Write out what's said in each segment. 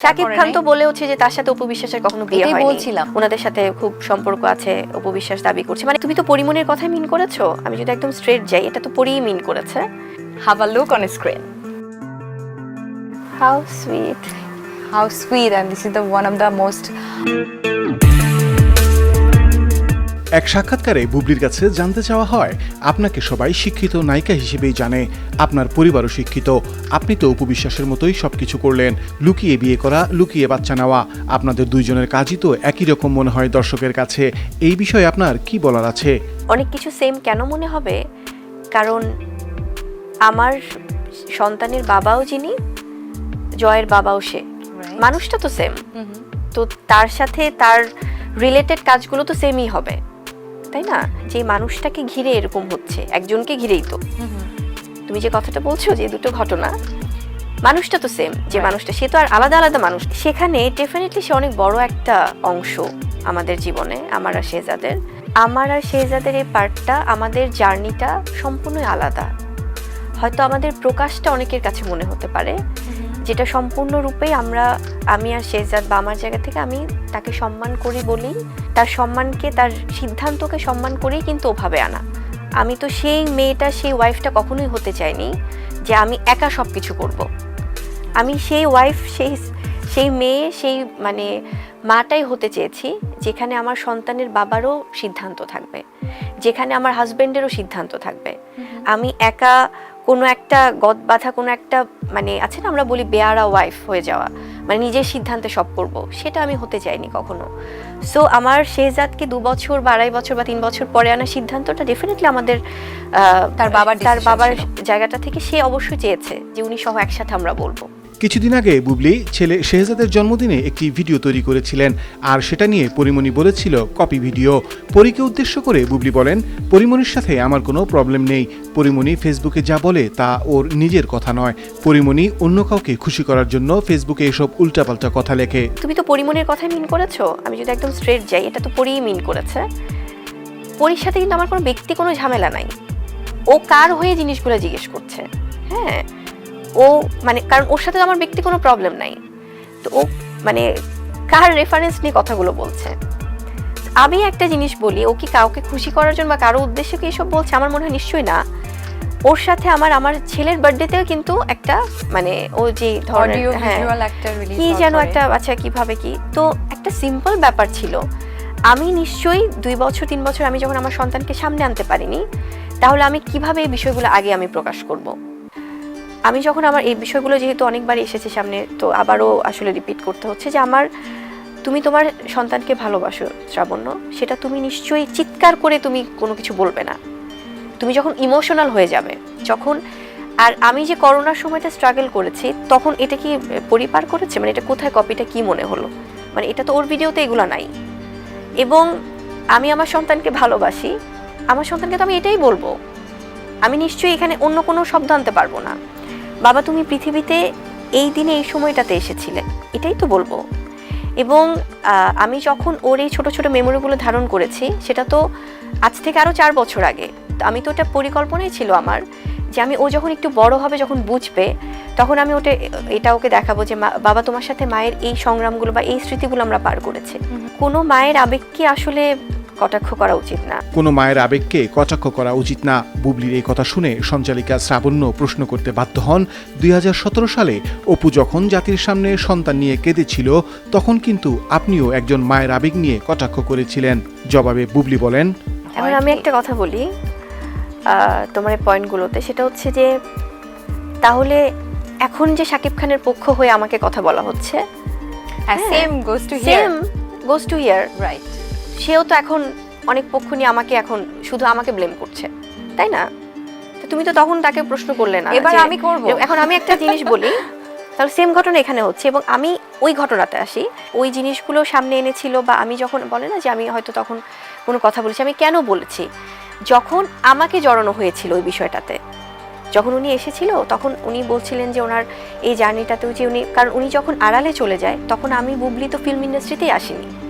শাকিব খান তো বলে হচ্ছে যে তার সাথে উপবিশ্বাসের কখনো বিয়ে হয়নি। বলছিলাম। ওনাদের সাথে খুব সম্পর্ক আছে উপবিশ্বাস দাবি করছে। মানে তুমি তো পরিমনের কথাই মিন করেছ। আমি যদি একদম স্ট্রেট যাই এটা তো পরিই মিন করেছে। Have a look on screen how sweet how sweet and this is the one of the most এক সাক্ষাৎকারে বুবলির কাছে জানতে চাওয়া হয় আপনাকে সবাই শিক্ষিত নায়িকা হিসেবেই জানে আপনার পরিবারও শিক্ষিত আপনি তো উপবিশ্বাসের মতোই সব কিছু করলেন লুকিয়ে বিয়ে করা লুকিয়ে বাচ্চা নেওয়া আপনাদের দুইজনের কাজই তো একই রকম মনে হয় দর্শকের কাছে এই বিষয়ে আপনার কি বলার আছে? অনেক কিছু সেম কেন মনে হবে? কারণ আমার সন্তানের বাবাও যিনি জয়ের বাবাও সে। মানুষটা তো সেম তো তার সাথে তার রিলেটেড কাজগুলো তো সেমই হবে। তাই না? যে মানুষটাকে ঘিরে এরকম হচ্ছে একজনকে ঘিরেই তো। তুমি যে কথাটা বলছো যে দুটো ঘটনা মানুষটা তো সেম যে মানুষটা সে তো আর আলাদা আলাদা মানুষ। সেখানে ডেফিনেটলি সে অনেক বড় একটা অংশ আমাদের জীবনে আমার আর শেজাদের আমার আর শেজাদের এই পার্টটা আমাদের জার্নিটা সম্পূর্ণই আলাদা। হয়তো আমাদের প্রকাশটা অনেকের কাছে মনে হতে পারে। যেটা সম্পূর্ণরূপেই আমরা আমি আর শেহজাদ বা আমার জায়গা থেকে আমি তাকে সম্মান করি বলেই তার সম্মানকে তার সিদ্ধান্তকে সম্মান করেই কিন্তু ওভাবে আনা। আমি তো সেই মেয়েটা সেই ওয়াইফটা কখনোই হতে চাইনি যে আমি একা সব কিছু করব। আমি সেই ওয়াইফ সেই সেই মেয়ে সেই মানে মাটাই হতে চেয়েছি যেখানে আমার সন্তানের বাবারও সিদ্ধান্ত থাকবে যেখানে আমার হাজবেন্ডেরও সিদ্ধান্ত থাকবে। আমি একা কোনো একটা গদ বাঁধা কোনো একটা মানে আছে না আমরা বলি বেয়ারা ওয়াইফ হয়ে যাওয়া মানে নিজের সিদ্ধান্তে সব করব সেটা আমি হতে চাইনি কখনো। সো আমার শেহজাদকে দু বছর বা আড়াই বছর বা তিন বছর পরে আনার সিদ্ধান্তটা ডেফিনেটলি আমাদের তার বাবার তার বাবার জায়গাটা থেকে সে অবশ্যই চেয়েছে যে উনি সহ একসাথে আমরা বলব। কিছুদিন আগে বুবলি ছেলে শেহজাদের জন্মদিনে একটি ভিডিও তৈরি করেছিলেন, আর সেটা নিয়ে পরিমণি বলেছিল, কপি ভিডিও। পরীকে উদ্দেশ্য করে বুবলি বলেন, পরিমণির সাথে আমার কোনো প্রবলেম নেই। পরিমণি ফেসবুকে যা বলে তা ওর নিজের কথা নয়। পরিমণি অন্য কাউকে খুশি করার জন্য ফেসবুকে এসব উল্টাপাল্টা কথা লেখে। তুমি তো পরিমণির কথাই মিন করেছ। আমি যদি একদম স্ট্রেট যাই, এটা তো পরিই মিন করেছে। পরির সাথে কিন্তু আমার কোনো ব্যক্তি কোনো ঝামেলা নাই। ও কার হয়ে জিনিসগুলো জিজ্ঞেস করছে? হ্যাঁ ও মানে কারণ ওর সাথে আমার ব্যক্তি কোনো প্রবলেম নাই। তো ও মানে কার রেফারেন্স নিয়ে কথাগুলো বলছে? আমি একটা জিনিস বলি ও কি কাউকে খুশি করার জন্য বা কারও উদ্দেশ্যে কি এসব বলছে? আমার মনে হয় নিশ্চয়ই না। ওর সাথে আমার আমার ছেলের বার্থডেতেও কিন্তু একটা মানে ও যে ধরনের হ্যাঁ কি যেন একটা আচ্ছা কীভাবে কি? তো একটা সিম্পল ব্যাপার ছিল। আমি নিশ্চয়ই দুই বছর তিন বছর আমি যখন আমার সন্তানকে সামনে আনতে পারিনি তাহলে আমি কীভাবে এই বিষয়গুলো আগে আমি প্রকাশ করব? আমি যখন আমার এই বিষয়গুলো যেহেতু অনেকবার এসেছে সামনে, তো আবারও আসলে রিপিট করতে হচ্ছে যে আমার, তুমি তোমার সন্তানকে ভালোবাসো শ্রাবণ্য, সেটা তুমি নিশ্চয়ই চিৎকার করে তুমি কোনো কিছু বলবে না। তুমি যখন ইমোশনাল হয়ে যাবে, যখন, আর আমি যে করোনার সময়টা স্ট্রাগল করেছি, তখন এটা কি পরিপার করেছে? মানে এটা কোথায় কপিটা কি মনে হলো? মানে এটা তো ওর ভিডিওতে এগুলো নাই। এবং আমি আমার সন্তানকে ভালোবাসি, আমার সন্তানকে তো আমি এটাই বলব। আমি নিশ্চয়ই এখানে অন্য কোনো শব্দ আনতে পারব না। বাবা তুমি পৃথিবীতে এই দিনে এই সময়টাতে এসেছিলে এটাই তো বলব। এবং আমি যখন ওর এই ছোটো ছোটো মেমোরিগুলো ধারণ করেছি সেটা তো আজ থেকে আরও চার বছর আগে। আমি তো ওটা পরিকল্পনাই ছিল আমার যে আমি ও যখন একটু বড় হবে যখন বুঝবে তখন আমি ওটা এটা ওকে দেখাবো যে মা- বাবা তোমার সাথে মায়ের এই সংগ্রামগুলো বা এই স্মৃতিগুলো আমরা পার করেছি। কোনো মায়ের আবেগকে আসলে কটাক্ষ করা উচিত না। কোনো মায়ের আবেগকে কটাক্ষ করা উচিত না। বুবলির এই কথা শুনে সঞ্চালিকা শ্রাবণ্য প্রশ্ন করতে বাধ্য হন। দুই হাজার সতেরো সালে অপু যখন জাতির সামনে সন্তান নিয়ে কেঁদেছিল তখন কিন্তু আপনিও একজন মায়ের আবেগ নিয়ে কটাক্ষ করেছিলেন। জবাবে বুবলি বলেন এখন আমি একটা কথা বলি। তোমার এই পয়েন্টগুলোতে। সেটা হচ্ছে যে তাহলে এখন যে শাকিব খানের পক্ষ হয়ে আমাকে কথা বলা হচ্ছে same goes to same here goes to year right সেও তো এখন অনেক পক্ষ নিয়ে আমাকে এখন শুধু আমাকে ব্লেম করছে তাই না? তুমি তো তখন তাকে প্রশ্ন করলে না এবার আমি করব। এখন আমি একটা জিনিস বলি তাহলে সেম ঘটনা এখানে হচ্ছে এবং আমি ওই ঘটনাতে আসি। ওই জিনিসগুলো সামনে এনেছিল বা আমি যখন বলে না যে আমি হয়তো তখন কোনো কথা বলেছি আমি কেন বলেছি? যখন আমাকে জড়ানো হয়েছিল ওই বিষয়টাতে যখন উনি এসেছিল তখন উনি বলছিলেন যে ওনার এই জার্নিটাতেও যে উনি কারণ উনি যখন আড়ালে চলে যায় তখন আমি বুবলি তো ফিল্ম ইন্ডাস্ট্রিতেই আসিনি।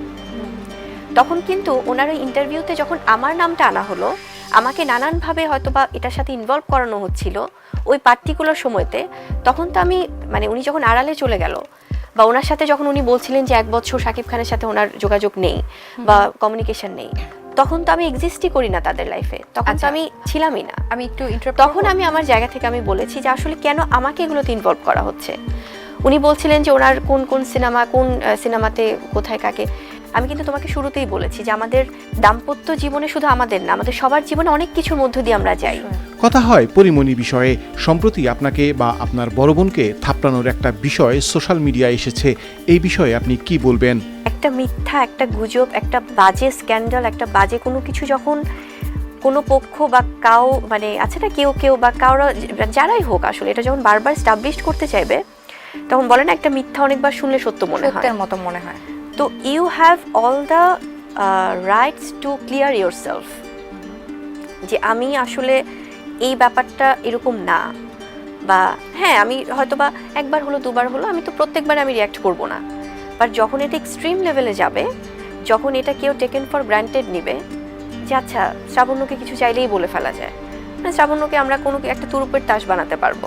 তখন কিন্তু ওনার ওই ইন্টারভিউতে যখন আমার নামটা আনা হলো আমাকে নানানভাবে হয়তো বা এটার সাথে ইনভলভ করানো হচ্ছিল ওই পার্টিকুলার সময়তে তখন তো আমি মানে উনি যখন আড়ালে চলে গেল বা ওনার সাথে যখন উনি বলছিলেন যে এক বছর শাকিব খানের সাথে ওনার যোগাযোগ নেই বা কমিউনিকেশন নেই তখন তো আমি এক্সিস্টই করি না তাদের লাইফে তখন তো আচ্ছা। আমি ছিলামই না। আমি একটু তখন আমি আমার জায়গা থেকে আমি বলেছি যে আসলে কেন আমাকে এগুলোতে ইনভলভ করা হচ্ছে? উনি বলছিলেন যে ওনার কোন কোন সিনেমা কোন সিনেমাতে কোথায় কাকে? আমি কিন্তু তোমাকে শুরুতেই বলেছি যে আমাদের দাম্পত্য জীবনে শুধু আমাদের না আমাদের সবার জীবনে অনেক কিছুর মধ্য দিয়ে আমরা যাই। কথা হয় পরিমণি বিষয়ে সম্প্রতি আপনাকে বা আপনার বড় বোনকে থাপড়ানোর একটা বিষয় সোশ্যাল মিডিয়ায় এসেছে। এই বিষয়ে আপনি কি বলবেন? একটা মিথ্যা একটা গুজব একটা বাজে স্ক্যান্ডাল একটা বাজে কোনো কিছু যখন কোনো পক্ষ বা কাউ মানে আছে না কেউ কেউ বা কারও যারাই হোক আসলে এটা যখন বারবার স্টাবলিশ করতে চাইবে তখন বলে না একটা মিথ্যা অনেকবার শুনলে সত্য মনে হয়। সত্যের মতো মনে হয়। তো you have all the rights to clear yourself যে আমি আসলে এই ব্যাপারটা এরকম না। বা হ্যাঁ আমি হয়তো বা একবার হলো দুবার হলো আমি তো প্রত্যেকবার আমি রিয়াক্ট করব না। বাট যখন এটা এক্সট্রিম লেভেলে যাবে যখন এটা কেউ টেকেন ফর গ্রান্টেড নিবে যে আচ্ছা শ্রাবণ্যকে কিছু চাইলেই বলে ফেলা যায়। মানে শ্রাবণ্যকে আমরা কোনো একটা তুরুপের তাস বানাতে পারব।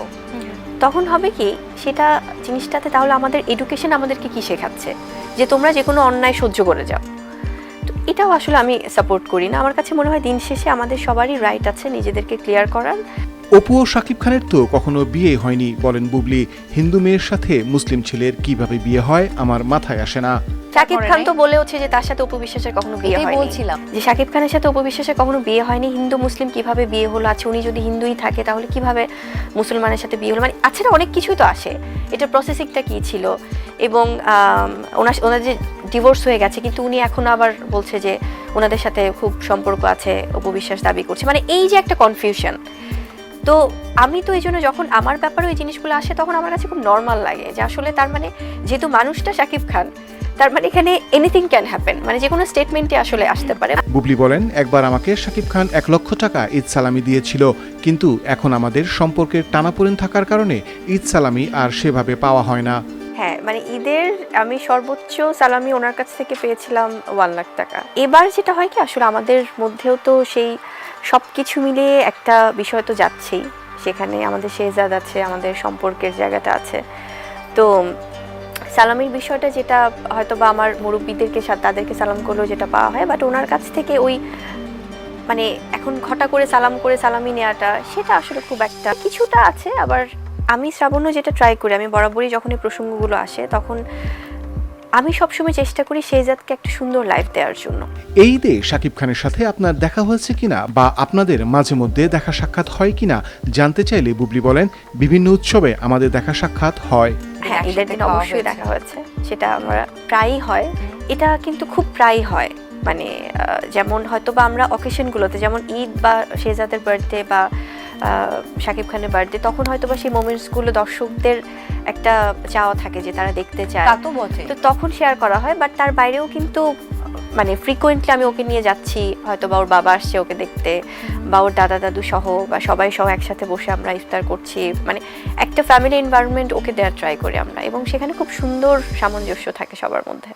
তখন হবে কি সেটা জিনিসটাতে তাহলে আমাদের এডুকেশন আমাদেরকে কি শেখাচ্ছে? যে তোমরা যে কোনো অন্যায় সহ্য করে যাও। তো এটাও আসলে আমি সাপোর্ট করি না। আমার কাছে মনে হয় দিন শেষে আমাদের সবারই রাইট আছে নিজেদেরকে ক্লিয়ার করার। অপু ও শাকিব খানের তো কখনো বিয়ে হয়নি বলেন বুবলি। হিন্দু মেয়ের সাথে মুসলিম ছেলের কীভাবে বিয়ে হয় আমার মাথায় আসে না। শাকিব খান? তো বলেওছে যে তার সাথে উপবিশ্বাসের কখনো বিয়ে হয়নি। বলছিলাম। যে শাকিব খানের সাথে উপবিশ্বাসের কখনো বিয়ে হয়নি হিন্দু মুসলিম কীভাবে বিয়ে হলো আছে উনি যদি হিন্দুই থাকে তাহলে কীভাবে মুসলমানের সাথে বিয়ে হলো? মানে আছে না অনেক কিছুই তো আসে। এটার প্রসেসিংটা কি ছিল? এবং ওনার ওনার যে ডিভোর্স হয়ে গেছে কিন্তু উনি এখন আবার বলছে যে ওনাদের সাথে খুব সম্পর্ক আছে উপবিশ্বাস দাবি করছে। মানে এই যে একটা কনফিউশন তো আমি তো এই জন্য যখন আমার ব্যাপারে ওই জিনিসগুলো আসে তখন আমার কাছে খুব নর্মাল লাগে যে আসলে তার মানে যেহেতু মানুষটা শাকিব খান তার মানে এখানে এনিথিং ক্যান হ্যাপেন মানে যে কোনো স্টেটমেন্টে আসলে আসতে পারে। বুবলি বলেন একবার আমাকে শাকিব খান এক লক্ষ টাকা ঈদ সালামি দিয়েছিল কিন্তু এখন আমাদের সম্পর্কের টানাপোড়েন থাকার কারণে ঈদ সালামি আর সেভাবে পাওয়া হয় না। হ্যাঁ মানে ঈদের আমি সর্বোচ্চ সালামি ওনার কাছ থেকে পেয়েছিলাম ওয়ান লাখ টাকা। এবার যেটা হয় কি আসলে আমাদের মধ্যেও তো সেই সব কিছু মিলিয়ে একটা বিষয় তো যাচ্ছেই। সেখানে আমাদের শেহজাদ আছে, আমাদের সম্পর্কের জায়গাটা আছে। তো সালামির বিষয়টা যেটা হয়তো বা আমার মুরব্বীদেরকে তাদেরকে সালাম করলেও যেটা পাওয়া হয় বাট ওনার কাছ থেকে ওই মানে এখন ঘটা করে সালাম করে সালামি নেওয়াটা, সেটা আসলে খুব একটা কিছুটা আছে, আবার আমি শ্রাবণ্য যেটা ট্রাই করি, আমি বরাবরই যখন এই প্রসঙ্গগুলো আসে, তখন আমি সবসময় চেষ্টা করি শেহজাদকে একটা সুন্দর লাইফ দেওয়ার জন্য। এই ঈদে শাকিব খানের সাথে আপনার দেখা হয়েছে কিনা বা আপনাদের মাঝে মধ্যে দেখা সাক্ষাৎ হয় কিনা জানতে চাইলে বুবলি বলেন বিভিন্ন উৎসবে আমাদের দেখা সাক্ষাৎ হয়। হ্যাঁ ঈদের দিন অবশ্যই দেখা হয়েছে সেটা আমরা প্রায়ই হয়। এটা কিন্তু খুব প্রায়ই হয়। মানে যেমন হয়তো বা আমরা অকেশনগুলোতে যেমন ঈদ বা শেহজাদের বার্থডে বা শাকিব খানের বার্থডে তখন হয়তো বা সেই মোমেন্টসগুলো দর্শকদের একটা চাওয়া থাকে যে তারা দেখতে চায়। তা তো বটে তো তখন শেয়ার করা হয় বাট তার বাইরেও কিন্তু মানে ফ্রিকোয়েন্টলি আমি ওকে নিয়ে যাচ্ছি হয়তো বা ওর বাবা আসছে ওকে দেখতে বা ওর দাদা দাদু সহ বা সবাই সহ একসাথে বসে আমরা ইফতার করছি। মানে একটা ফ্যামিলি এনভায়রনমেন্ট ওকে দেওয়ার ট্রাই করি আমরা এবং সেখানে খুব সুন্দর সামঞ্জস্য থাকে সবার মধ্যে।